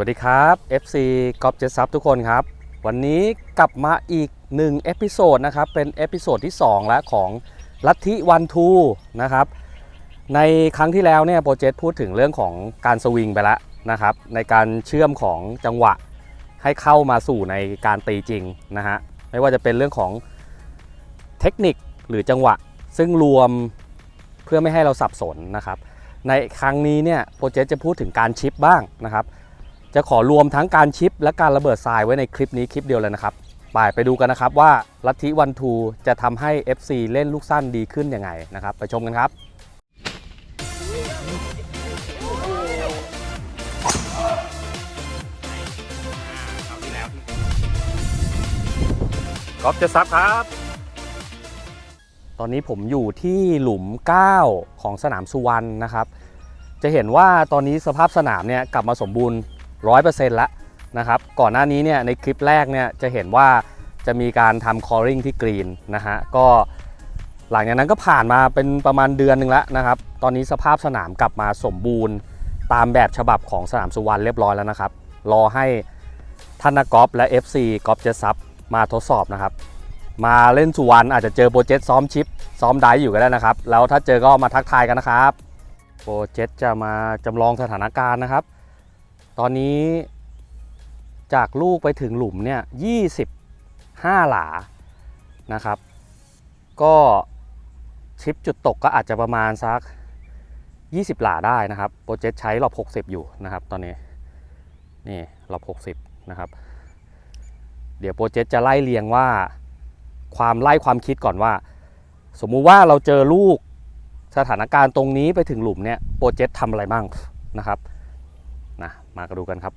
วัสดีครับ FC กอล์ฟเจซับทุกคนครับ วันนี้กลับมาอีก1เอพิโซดนะครับ เป็นเอพิโซดที่ 2 แล้วของลัทธิวันทูนะครับ ในครั้งที่แล้วเนี่ยโปรเจกต์พูดถึงเรื่องของการสวิงไปแล้วนะครับ ในการเชื่อมของจังหวะให้เข้ามาสู่ในการตีจริงนะฮะ ไม่ว่าจะเป็นเรื่องของเทคนิคหรือจังหวะ ซึ่งรวมเพื่อไม่ให้เราสับสนนะครับ ในครั้งนี้เนี่ยโปรเจกต์จะพูดถึงการชิปบ้างนะครับ จะขอรวมทั้งการชิป และการระเบิดทรายไว้ในคลิปนี้คลิปเดียวเลยนะครับไปไปดูกันนะครับว่าลัทธิวันทูจะทำให้ FC เล่นลูกสั้นดีขึ้นยังไงนะครับ ไปชมกันครับก๊อฟจะซับครับ ตอนนี้ผมอยู่ที่หลุม 9 ของสนามสุวรรณนะครับ จะเห็นว่าตอนนี้สภาพสนามเนี่ยกลับมาสมบูรณ์ 100%แล้วนะครับก่อนหน้านี้เนี่ยในคลิปแรกเนี่ยจะเห็นว่าจะมีการทำคอร์ริงที่กรีนนะฮะก็หลังจากนั้นก็ผ่านมาเป็นประมาณเดือนหนึ่งแล้วนะครับ ตอนนี้สภาพสนามกลับมาสมบูรณ์ ตามแบบฉบับของสนามสุวรรณเรียบร้อยแล้วนะครับ รอให้ท่านนักกอล์ฟและ FC กอล์ฟเจซับมาทดสอบนะครับ มาเล่นสุวรรณอาจจะเจอโปรเจกต์ซ้อมชิป ซ้อมไดฟ์อยู่ก็ได้นะครับ แล้วถ้าเจอก็มาทักทายกันนะครับ โปรเจกต์จะมาจำลองสถานการณ์นะครับ ตอนนี้จากลูกไปถึงหลุมเนี่ย25หลานะครับ ก็ชิปจุดตกก็อาจจะประมาณสัก 20 หลาได้นะครับ โปรเจกต์ใช้รอบ 60 อยู่นะครับ ตอนนี้ นี่รอบ 60 นะครับ เดี๋ยวโปรเจกต์จะไล่เรียงว่าความไล่ความคิดก่อนว่า สมมุติว่าเราเจอลูกสถานการณ์ตรงนี้ไปถึงหลุมเนี่ยโปรเจกต์ทำอะไรบ้างนะครับ มากระดูกันครับ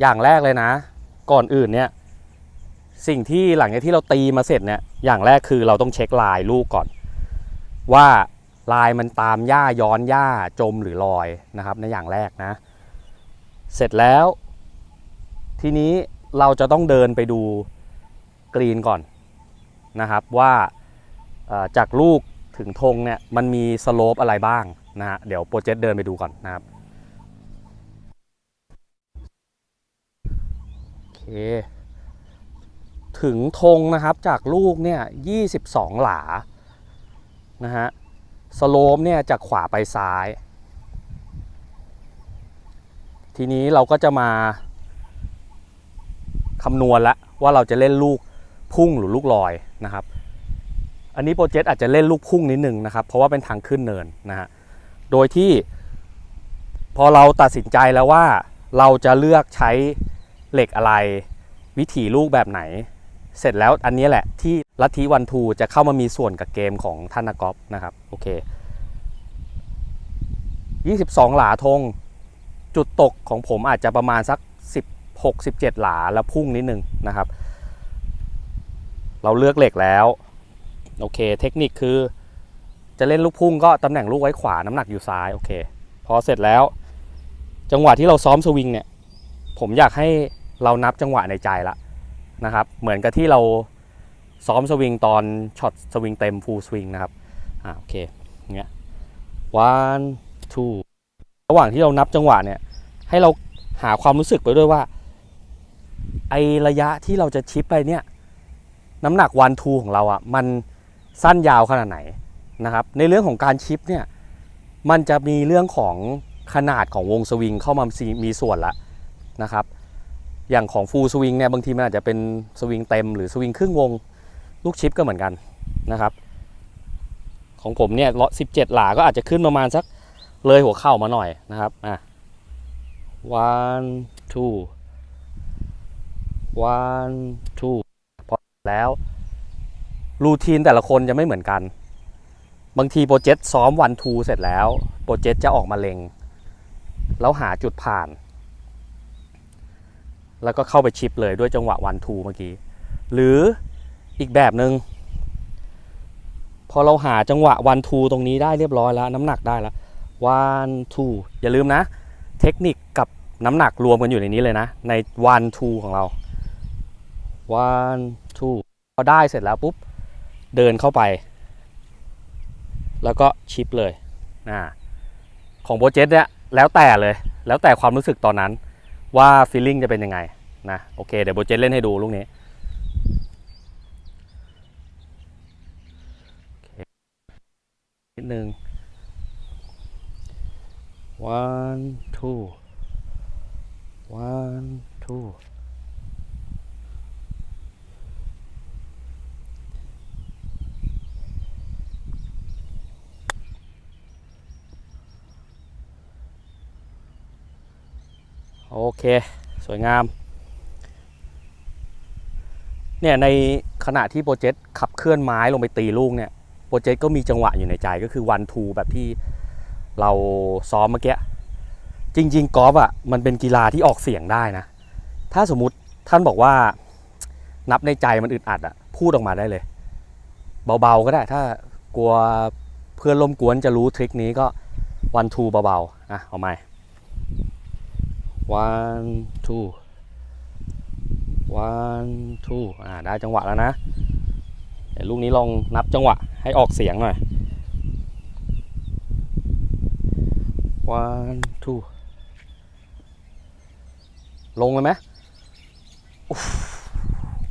อย่างแรกเลยนะ ก่อนอื่นเนี่ยสิ่งที่หลังจากที่เราตีมาเสร็จเนี่ยอย่างแรกคือเราต้องเช็คลายลูกก่อน ว่าลายมันตามหญ้าย้อนหญ้าจมหรือลอยนะครับในอย่างแรกนะ เสร็จแล้ว ทีนี้เราจะต้องเดินไปดูกรีนก่อนนะครับว่าจากลูก ถึงธงเนี่ยมันมีสโลปอะไรบ้างนะฮะเดี๋ยวโปรเจกต์เดินไปดูก่อนนะครับโอเคถึงธงนะครับจากลูกเนี่ย22 หลานะฮะสโลปเนี่ยจากขวาไปซ้าย ทีนี้เราก็จะมาคำนวณละว่าเราจะเล่นลูกพุ่งหรือลูกลอยนะครับ อันนี้โปรเจกต์อาจจะเล่นลูกพุ่งนิดนึงนะครับ เพราะว่าเป็นทางขึ้นเนินนะฮะ โดยที่ พอเราตัดสินใจแล้วว่าเราจะเลือกใช้เหล็กอะไร วิถีลูกแบบไหน เสร็จแล้วอันนี้แหละที่ลัทธิวันทูจะเข้ามามีส่วนกับเกมของท่านนักอฟนะครับโอเค 22 หลาธงจุดตกของผมอาจจะประมาณสัก 16 17 หลาแล้วพุ่งนิดนึงนะครับ เราเลือกเหล็กแล้ว โอเค เทคนิคคือ จะเล่นลูกพุ่งก็ตำแหน่งลูกไว้ขวาน้ำหนักอยู่ซ้ายโอเคพอเสร็จแล้ว จังหวะที่เราซ้อมสวิงเนี่ย ผมอยากให้เรานับจังหวะในใจละนะครับ เหมือนกับที่เราซ้อมสวิงตอนช็อตสวิงเต็มฟูลสวิงนะครับอ่าโอเคเงี้ย one two ระหว่างที่เรานับจังหวะเนี่ย ให้เราหาความรู้สึกไปด้วยว่า ไอระยะที่เราจะชิปไปเนี่ย น้ำหนักวันทูของเราอะ่ะ มัน สั้นยาวขนาดไหนนะครับ ในเรื่องของการชิปเนี่ยมันจะมีเรื่องของขนาดของวงสวิงเข้ามามีส่วนละนะครับ อย่างของฟูลสวิงเนี่ยบางทีมันอาจจะเป็นสวิงเต็มหรือสวิงครึ่งวงลูกชิปก็เหมือนกันนะครับ ของผมเนี่ยสิบเจ็ดหลาก็อาจจะขึ้นประมาณสักเลยหัวเข่ามาหน่อยนะครับอะ one two one two พอแล้ว รูทีนแต่ละคนจะไม่เหมือนกัน บางทีโปรเจกต์ซ้อมวันทูเสร็จแล้ว โปรเจกต์จะออกมาเลงแล้วหาจุดผ่าน แล้วก็เข้าไปชิปเลยด้วยจังหวะวันทูเมื่อกี้ หรืออีกแบบหนึง่งพอเราหาจังหวะวันทูตรงนี้ได้เรียบร้อยแล้ว น้ำหนักได้แล้ว one two อย่าลืมนะ เทคนิคกับน้ำหนักรวมกันอยู่ในนี้เลยนะ ใน one two ของเรา one two พอได้เสร็จแล้วปุ๊บ เดินเข้าไป แล้วก็ชิปเลยนะของโปรเจกต์เนี่ยแล้วแต่เลย แล้วแต่ความรู้สึกตอนนั้น ว่าฟีลลิ่งจะเป็นยังไงนะโอเคเดี๋ยวโปรเจกต์เล่นให้ดูลูกนี้นิดนึง one two one two โอเค สวยงาม เนี่ยในขณะที่โปรเจกต์ขับเคลื่อนไม้ลงไปตีลูกเนี่ยโปรเจกต์ก็มีจังหวะอยู่ในใจก็คือวันทูแบบที่เราซ้อมเมื่อกี้ จริง ๆกอล์ฟอะมันเป็นกีฬาที่ออกเสียงได้นะ ถ้าสมมุติท่านบอกว่านับในใจมันอึดอัดอะพูดออกมาได้เลย เบาๆก็ได้ถ้ากลัวเพื่อนลมกวนจะรู้ทริคนี้ก็วันทูเบาๆอะเอาใหม one two one two อ่าได้จังหวะแล้วนะเดี๋ยวลูกนี้ลองนับจังหวะให้ออกเสียงหน่อย one two ลงเลยไหม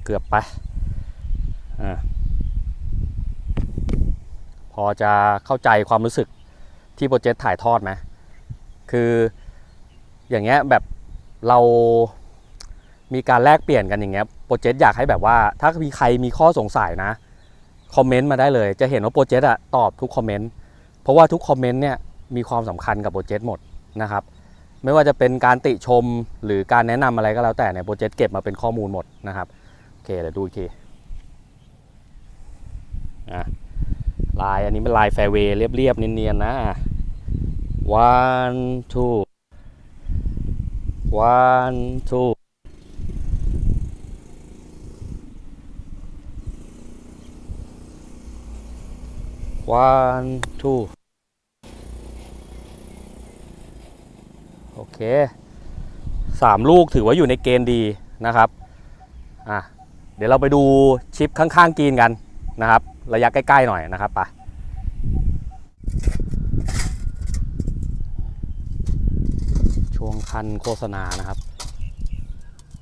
เกือบไปอ่าพอจะเข้าใจความรู้สึกที่โปรเจกต์ถ่ายทอดไหมคือ อย่างเงี้ยแบบเรามีการแลกเปลี่ยนกันอย่างเงี้ยโปรเจกต์อยากให้แบบว่า ถ้ามีใครมีข้อสงสัยนะคอมเมนต์มาได้เลย จะเห็นว่าโปรเจกต์อะตอบทุกคอมเมนต์เพราะว่าทุกคอมเมนต์เนี่ยมีความสำคัญกับโปรเจกต์หมดนะครับ ไม่ว่าจะเป็นการติชมหรือการแนะนำอะไรก็แล้วแต่เนี่ยโปรเจกต์เก็บมาเป็นข้อมูลหมดนะครับโอเคเดี๋ยวดูอีกทีอะลายอันนี้เป็นลายแฟร์เวย์เรียบๆเนียนๆนะ one two one two one two โอเคสามลูกถือว่าอยู่ในเกณฑ์ดีนะครับอะเดี๋ยวเราไปดูชิปข้างๆกรีนกันนะครับ ระยะใกล้ ๆ หน่อยนะครับไป วงคันโฆษณานะครับ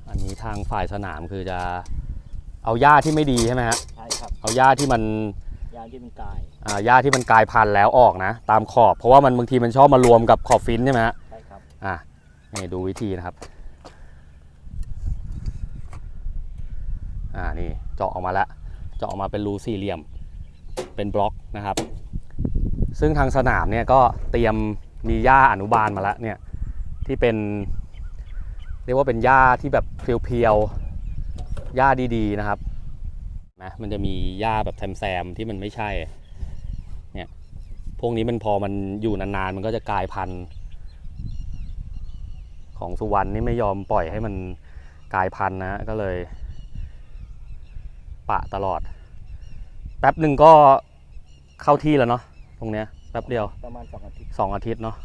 อันนี้ทางฝ่ายสนามคือจะเอาหญ้าที่ไม่ดีใช่ไหมฮะใช่ครับเอาหญ้าที่มันยางที่มันกายอ่าหญ้าที่มันกลายพันธุ์แล้วออกนะ ตามขอบ เพราะว่ามันบางทีมันชอบมารวมกับขอบฟินใช่ไหมฮะใช่ครับอะนี่ดูวิธีนะครับ อ่านี่เจาะออกมาแล้วเจาะออกมาเป็นรูสี่เหลี่ยม เป็นบล็อกนะครับ ซึ่งทางสนามเนี่ยก็เตรียมมีหญ้าอนุบาลมาแล้วเนี่ย ที่เป็น เรียกว่าเป็นหญ้าที่แบบเพียวๆหญ้าดีๆนะครับนะมันจะมีหญ้าแบบแซมๆที่มันไม่ใช่เนี่ยพวกนี้มันพอมันอยู่นานๆมันก็จะกลายพันธุ์ ของสุวรรณนี่ไม่ยอมปล่อยให้มันกลายพันธุ์นะก็เลย ปะตลอด แป๊บหนึ่งก็เข้าที่แล้วเนาะตรงเนี้ยแป๊บเดียวประมาณสองอาทิตย์สองอาทิตย์เนาะ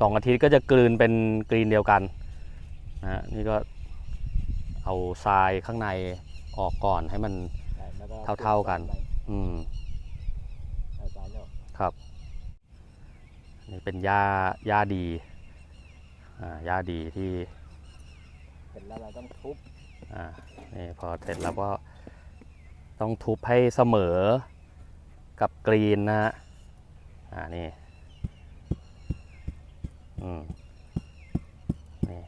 สองอาทิตย์ก็จะกลืนเป็นกรีนเดียวกันนะฮะนี่ก็เอาทรายข้างในออกก่อนให้มันใช่แล้วก็เท่าๆกัน อืมเอาสารออกครับ นี่เป็นหญ้าหญ้าดีอ่าหญ้าดีที่เสร็จแล้วเราต้องทุบอ่านี่พอเสร็จแล้วก็ต้องทุบให้เสมอกับกรีนนะฮะอ่านี่ อืมนี่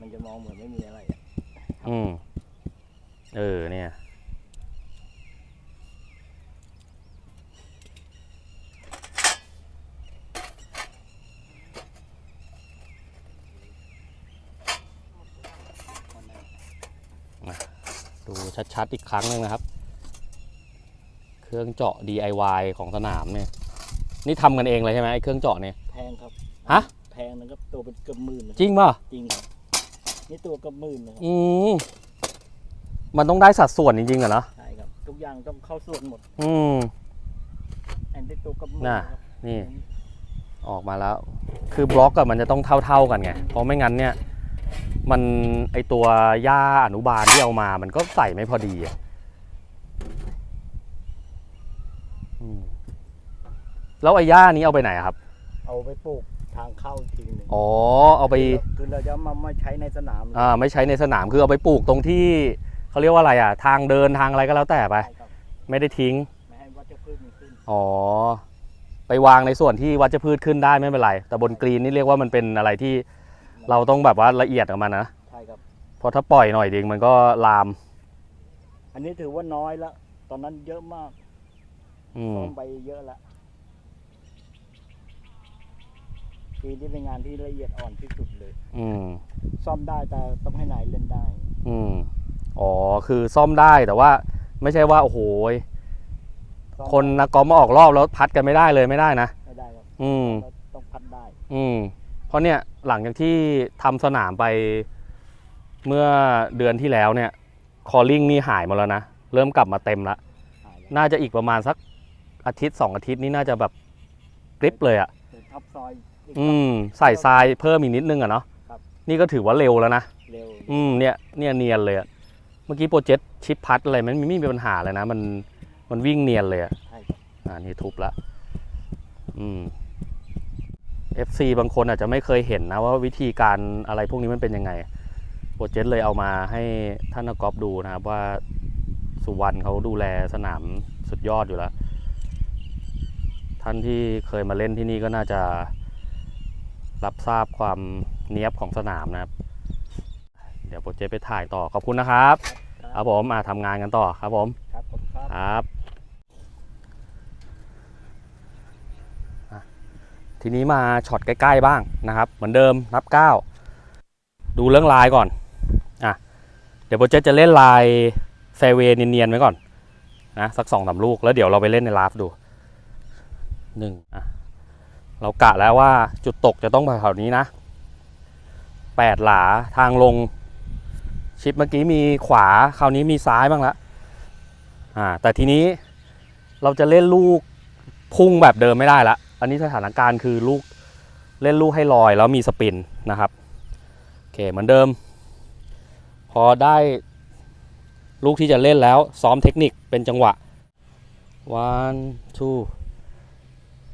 มันจะมองเหมือนไม่มีอะไรอะอืมเออเนี่ยดูชัดๆอีกครั้งหนึ่งนะครับ เครื่องเจาะ DIY ของสนามเนี่ย นี่ทำกันเองเลยใช่ไหมไอ้เครื่องเจาะเนี่ย ฮะ แพงนะครับตัวเป็นเกือบหมื่นนะจริงป่ะจริงครับนี่ตัวเกือบหมื่นนะครับอืมมันต้องได้สัดส่วนจริงๆเหรอเนาะใช่ครับ ทุกอย่างต้องเข้าส่วนหมดอืม แอนที่ตัวเกือบหมื่นน่ะ ครับนี่ ออกมาแล้ว คือบล็อกกับมันจะต้องเท่า ๆกันไง เพราะไม่งั้นเนี่ย มันไอตัวหญ้าอนุบาลที่เอามา มันก็ใส่ไม่พอดีอะอืมแล้วไอ้หญ้านี้เอาไปไหนอะครับ เอาไปปลูก ทางเข้าอีกทีหนึ่งอ๋อ เอาไปคือเราจะมาไม่ใช้ในสนามเลยอ่าไม่ใช้ในสนามคือเอาไปปลูกตรงที่เขาเรียกว่าอะไรอะ ทางเดินทางอะไรก็แล้วแต่ไป ใช่ครับไม่ได้ทิ้ง ไม่ให้วัชพืชมันขึ้นอ๋อ ไปวางในส่วนที่วัชพืชขึ้นได้ไม่เป็นไร แต่บนกรีนนี่เรียกว่ามันเป็นอะไรที่เราต้องแบบว่าละเอียดกับมันนะใช่ครับ เพราะถ้าปล่อยหน่อยดิมันก็ลาม อันนี้ถือว่าน้อยแล้วตอนนั้นเยอะมากอืมซ่อมไปเยอะแล้ วปีนี้เป็นงานที่ละเอียดอ่อนที่สุดเลย อืม ซ่อมได้แต่ต้องให้นายเล่นได้ อืม อ๋อ คือซ่อมได้แต่ว่า ไม่ใช่ว่า โอ้โหยซ่อมคนนักกอล์ฟมาออกรอบแล้วพัดกันไม่ได้เลยไม่ได้นะ ไม่ได้ครับอืม เราต้องพัดได้ อืม เพราะเนี่ยหลังจากที่ทำสนามไปเมื่อเดือนที่แล้วเนี่ย คอลลิ่งนี่หายหมดแล้วนะ เริ่มกลับมาเต็มละ หายแล้วน่าจะอีกประมาณสักอาทิตย์สองอาทิตย์นี่น่าจะแบบกริปเลยอะ่ะเดี๋ยวทับซอย อีกอืมใส่ทรายเพิ่มอีกนิดนึงอะเนาะครับ นี่ก็ถือว่าเร็วแล้วนะเร็วอืมเนี่ยเนี่ยเนียนเลยอะเมื่อกี้โปรเจกต์ชิปพัดอะไรมันไม่มีปัญหาเลยนะ มันมันวิ่งเนียนเลยอะใช่ครับอ่านี่ทุบละอืม FC บางคนอาจจะไม่เคยเห็นนะว่าวิธีการอะไรพวกนี้มันเป็นยังไงโปรเจกต์เลยเอามาให้ท่านนักกอล์ฟดูนะครับว่าสุวรรณเขาดูแลสนามสุดยอดอยู่แล้ว ท่านที่เคยมาเล่นที่นี่ก็น่าจะ รับทราบความเนี้ยบของสนามนะครับ เดี๋ยวโปรเจกต์ไปถ่ายต่อขอบคุณนะครับคครัรับบผมมาทำงานกันต่อครับผมครับผมครับครับอะทีนี้มาช็อตใกล้ๆบ้างนะครับ เหมือนเดิมนับ 9 ดูเรื่องลายก่อนอะเดี๋ยวโปรเจกต์จะเล่นลายแฟเวย์เนียนๆไว้ก่อนนะสักสองสามลูกแล้วเดี๋ยวเราไปเล่นในลาฟดูหนึ่งอะ เรากะแล้วว่าจุดตกจะต้องแถวนี้นะแปดหลาทางลง ชิปเมื่อกี้มีขวาคราวนี้มีซ้ายบ้างละอ่าแต่ทีนี้เราจะเล่นลูกพุ่งแบบเดิมไม่ได้ละอันนี้สถานการณ์คือลูกเล่นลูกให้ลอยแล้วมีสปินนะครับโอเคเหมือนเดิม พอได้ลูกที่จะเล่นแล้วซ้อมเทคนิคเป็นจังหวะ one two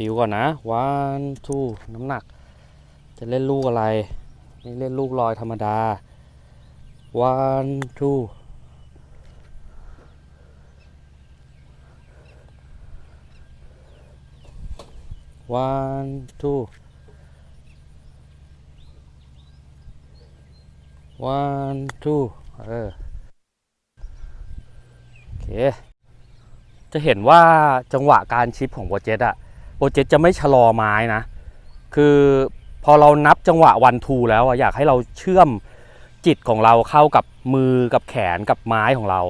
F ิวก่อนนะ one two น้ำหนัก จะเล่นลูกอะไร นี่เล่นลูกลอยธรรมดา one two one two one two เออโอเคจะเห็นว่าจังหวะการชิปของโปรเจกต์อะ โปรเจกต์จะไม่ชะลอไม้นะ คือพอเรานับจังหวะวันทูแล้วอยากให้เราเชื่อมจิตของเราเข้ากับมือกับแขนกับไม้ของเรา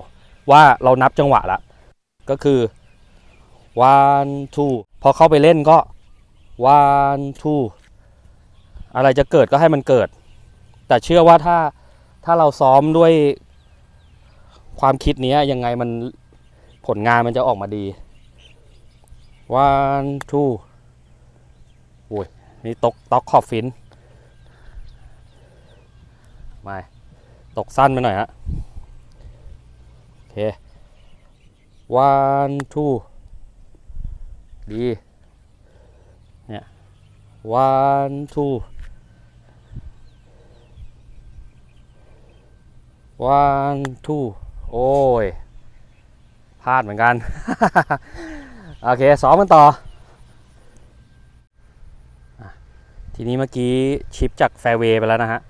ว่าเรานับจังหวะละก็คือ one two พอเข้าไปเล่นก็ one two อะไรจะเกิดก็ให้มันเกิด แต่เชื่อว่าถ้าถ้าเราซ้อมด้วยความคิดนี้ยังไงมันผลงานมันจะออกมาดี one two โอ้ยนี่ตกตอกขอบฟินม่ตกสั้นไปหน่อยฮะโอเค one two ดีเนี่ย one two one two โอ้ยพลาดเหมือนกัน โอเคซ้อมกันต่อ ทีนี้เมื่อกี้ชิปจากแฟร์เวย์ไปแล้วนะฮะ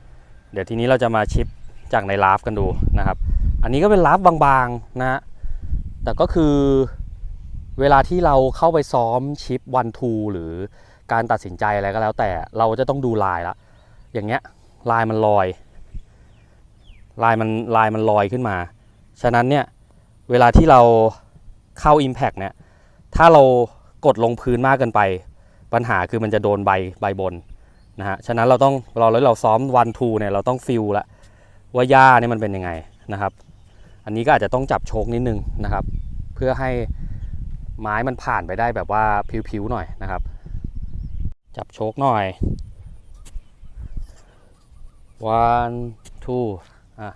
เดี๋ยวทีนี้เราจะมาชิปจากในลาฟกันดูนะครับ อันนี้ก็เป็นลาฟบางๆนะฮะ แต่ก็คือเวลาที่เราเข้าไปซ้อมชิปวันทูหรือการตัดสินใจอะไรก็แล้ว แต่เราจะต้องดูลายละ อย่างเงี้ยลายมันลอย ลายมันลายมันลอยขึ้นมา ฉะนั้นเนี่ยเวลาที่เราเข้า Impact เนี่ย ถ้าเรากดลงพื้นมากเกินไป ปัญหาคือมันจะโดนใบใบบนนะฮะฉะนั้นเราต้องเราแล้วเราซ้อมวันทูเนี่ยเราต้องฟิลละว่าหญ้าเนี่ยมันเป็นยังไงนะครับ อันนี้ก็อาจจะต้องจับโชคนิดนึงนะครับ เพื่อให้ไม้มันผ่านไปได้แบบว่าผิวๆหน่อยนะครับ จับโชคหน่อย one two อะ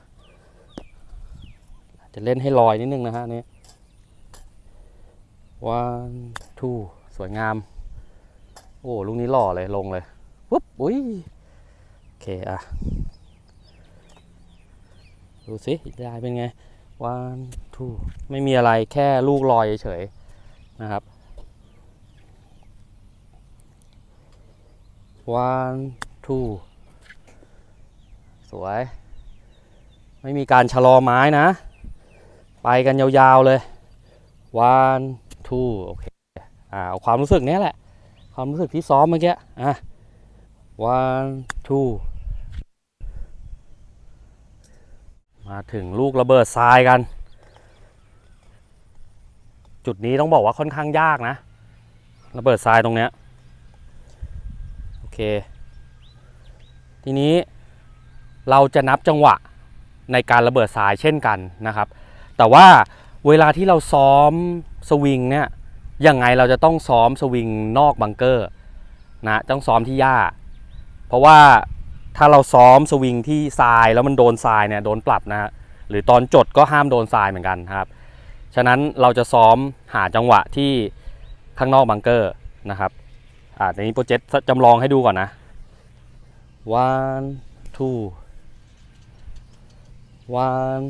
จะเล่นให้ลอยนิดนึงนะฮะอั นนี่ one two สวยงาม โอ้ลูกนี้หล่อเลยลงเลยปุ๊บอุ้ยโอเคอะ ดูสิได้เป็นไง one two ไม่มีอะไรแค่ลูกลอยเฉยๆนะครับ one two สวย ไม่มีการชะลอไม้นะ ไปกันยาวๆเลย one two โอเคอ่าเอาความรู้สึกนี้แหละ ความรู้สึกที่ซ้อมเมื่อกี้อะ one two มาถึงลูกระเบิดทรายกัน จุดนี้ต้องบอกว่าค่อนข้างยากนะ ระเบิดทรายตรงเนี้ยโอเค ทีนี้เราจะนับจังหวะในการระเบิดทรายเช่นกันนะครับ แต่ว่าเวลาที่เราซ้อม สวิงเนี่ยยังไงเราจะต้องซ้อมสวิงนอกบังเกอร์นะต้องซ้อมที่หญ้า เพราะว่าถ้าเราซ้อมสวิงที่ทรายแล้วมันโดนทรายเนี่ยโดนปรับนะฮะหรือตอนจดก็ห้ามโดนทรายเหมือนกันครับ ฉะนั้นเราจะซ้อมหาจังหวะที่ข้างนอกบังเกอร์นะครับอ่าทีนี้โปรเจกต์จำลองให้ดูก่อนนะ one two one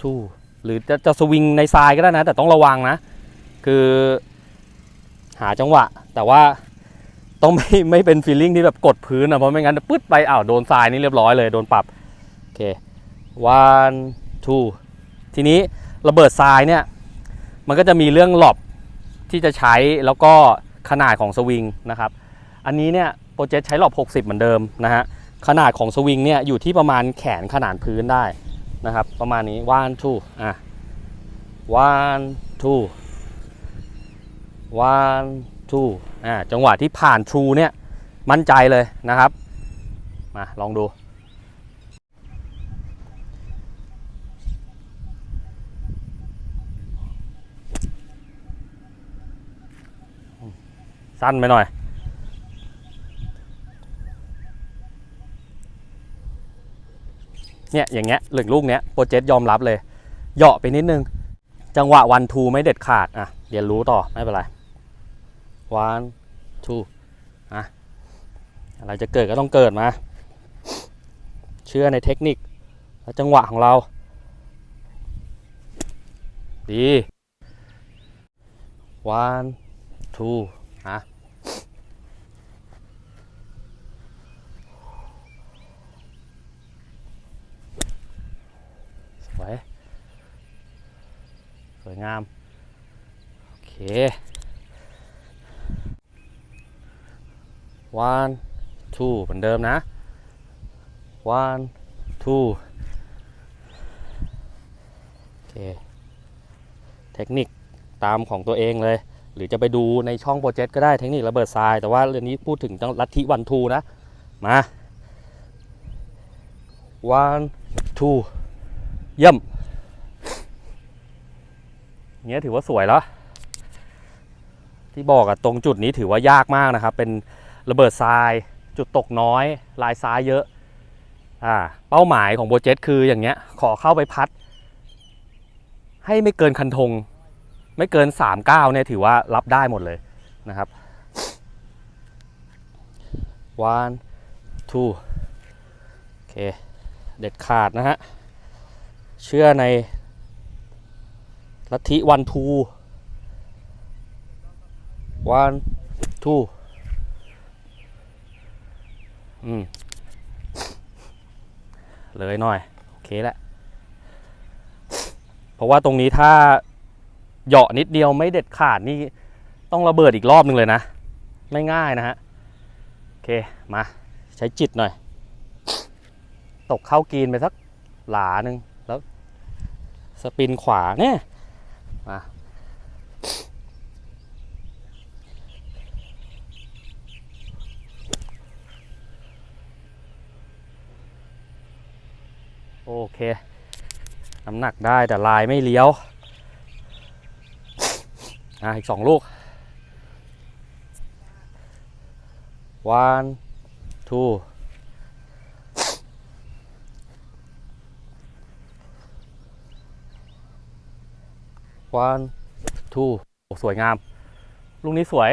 two หรือจะจะสวิงในทรายก็ได้นะ แต่ต้องระวังนะ คือหาจังหวะ แต่ว่าต้องไม่ไม่เป็นฟีลลิ่งที่แบบกดพื้นนะเพราะไม่งั้นปึ๊ดไปอ้าวโดนทรายนี่เรียบร้อยเลยโดนปรับโอเค one two ทีนี้ระเบิดทรายเนี่ยมันก็จะมีเรื่องหลบที่จะใช้แล้วก็ขนาดของสวิงนะครับ อันนี้เนี่ยโปรเจกต์ใช้หลบ60 เหมือนเดิมนะฮะขนาดของสวิงเนี่ยอยู่ที่ประมาณแขนขนาดพื้นได้นะครับ ประมาณนี้ one two อะ one two one two อ่าจังหวะที่ผ่าน true เนี่ย มั่นใจเลยนะครับ มา ลองดู สั้นไปหน่อยเนี่ยอย่างเงี้ยหลึกลูกเนี้ยโปรเจกต์ยอมรับเลย เหยาะไปนิดนึง จังหวะวันทูไม่เด็ดขาด อะ เรียนรู้ต่อ ไม่เป็นไร วันทูอะอะไรจะเกิดก็ต้องเกิดมา เชื่อในเทคนิคและจังหวะของเรา ดี one two อะสวย สวยงาม โอเค one two เหมือนเดิมนะ one two โอเค เทคนิคตามของตัวเองเลย หรือจะไปดูในช่องโปรเจกต์ก็ได้เทคนิคระเบิดทราย แต่ว่าเรื่องนี้พูดถึงต้องลัทธิวันทูนะ มา one two เยี่ยมเงี้ยถือว่าสวยแล้ว ที่บอกอะตรงจุดนี้ถือว่ายากมากนะครับ เป็น ระเบิดทราย จุดตกน้อย ลายซ้ายเยอะอ่าเป้าหมายของโปรเจกต์คืออย่างเงี้ยขอเข้าไปพัด ให้ไม่เกินคันธง ไม่เกิน3 9เนี่ยถือว่ารับได้หมดเลยนะครับ one two โอเค เด็ดขาดนะฮะ เชื่อในลัทธิวันทูวันทู อืมเลยหน่อย โอเคแหละ เพราะว่าตรงนี้ถ้าเหยาะนิดเดียวไม่เด็ดขาดนี่ต้องระเบิดอีกรอบหนึ่งเลยนะ ไม่ง่ายนะฮะ โอเค มาใช้จิตหน่อย ตกเข้ากรีนไปสักหลาหนึ่งแล้ว สปินขวาเนี่ยมา โอเค น้ำหนักได้แต่ลายไม่เลี้ยวอะอีกสองลูก one two one two โอ้สวยงาม ลูกนี้สวย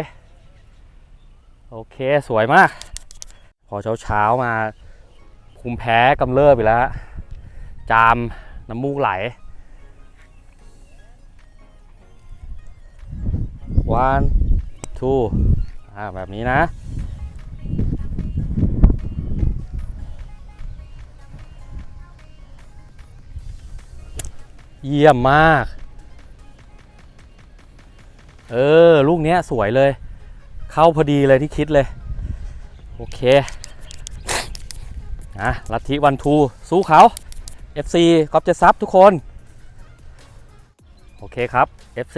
โอเค สวยมาก พอเช้าเช้ามาภูมิแพ้กำเริบไปแล้ว จาม น้ำมูกไหล one two อ่าแบบนี้นะเยี่ยมมาก เออ ลูกเนี้ยสวยเลย เข้าพอดีเลยที่คิดเลย โอเคนะลัทธิวันทู สู้เขา FC กอบจะซับทุกคน โอเคครับ FC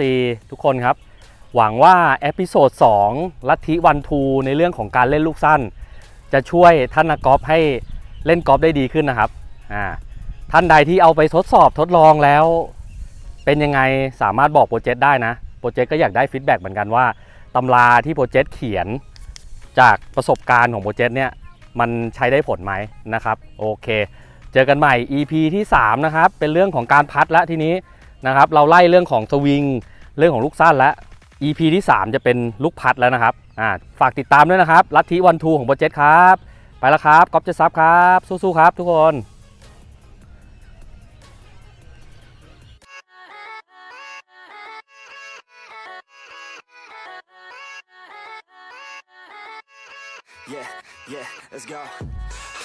ทุกคนครับ หวังว่าเอพิโซด2ลัทธิวันทูในเรื่องของการเล่นลูกสั้น จะช่วยท่านนักกอล์ฟให้เล่นกอล์ฟได้ดีขึ้นนะครับอ่าท่านใดที่เอาไปทดสอบทดลองแล้ว เป็นยังไงสามารถบอกโปรเจกต์ได้นะ โปรเจกต์ก็อยากได้ฟีดแบ็กเหมือนกันว่าตำราที่โปรเจกต์เขียนจากประสบการณ์ของโปรเจกต์เนี่ยมันใช้ได้ผลไหมนะครับ โอเค เจอกันใหม่ EP ที่ 3 นะครับ เป็นเรื่องของการพัดและทีนี้นะครับ เราไล่เรื่องของสวิง เรื่องของลูกสั้นแล้ว EP ที่ 3 จะเป็นลูกพัดแล้วนะครับอ่าฝากติดตามด้วยนะครับ ลัทธิวันทูของโปรเจกต์ครับ ไปแล้วครับก๊อฟเจซับครับ สู้ๆครับทุกคน Yeah, yeah, let's go.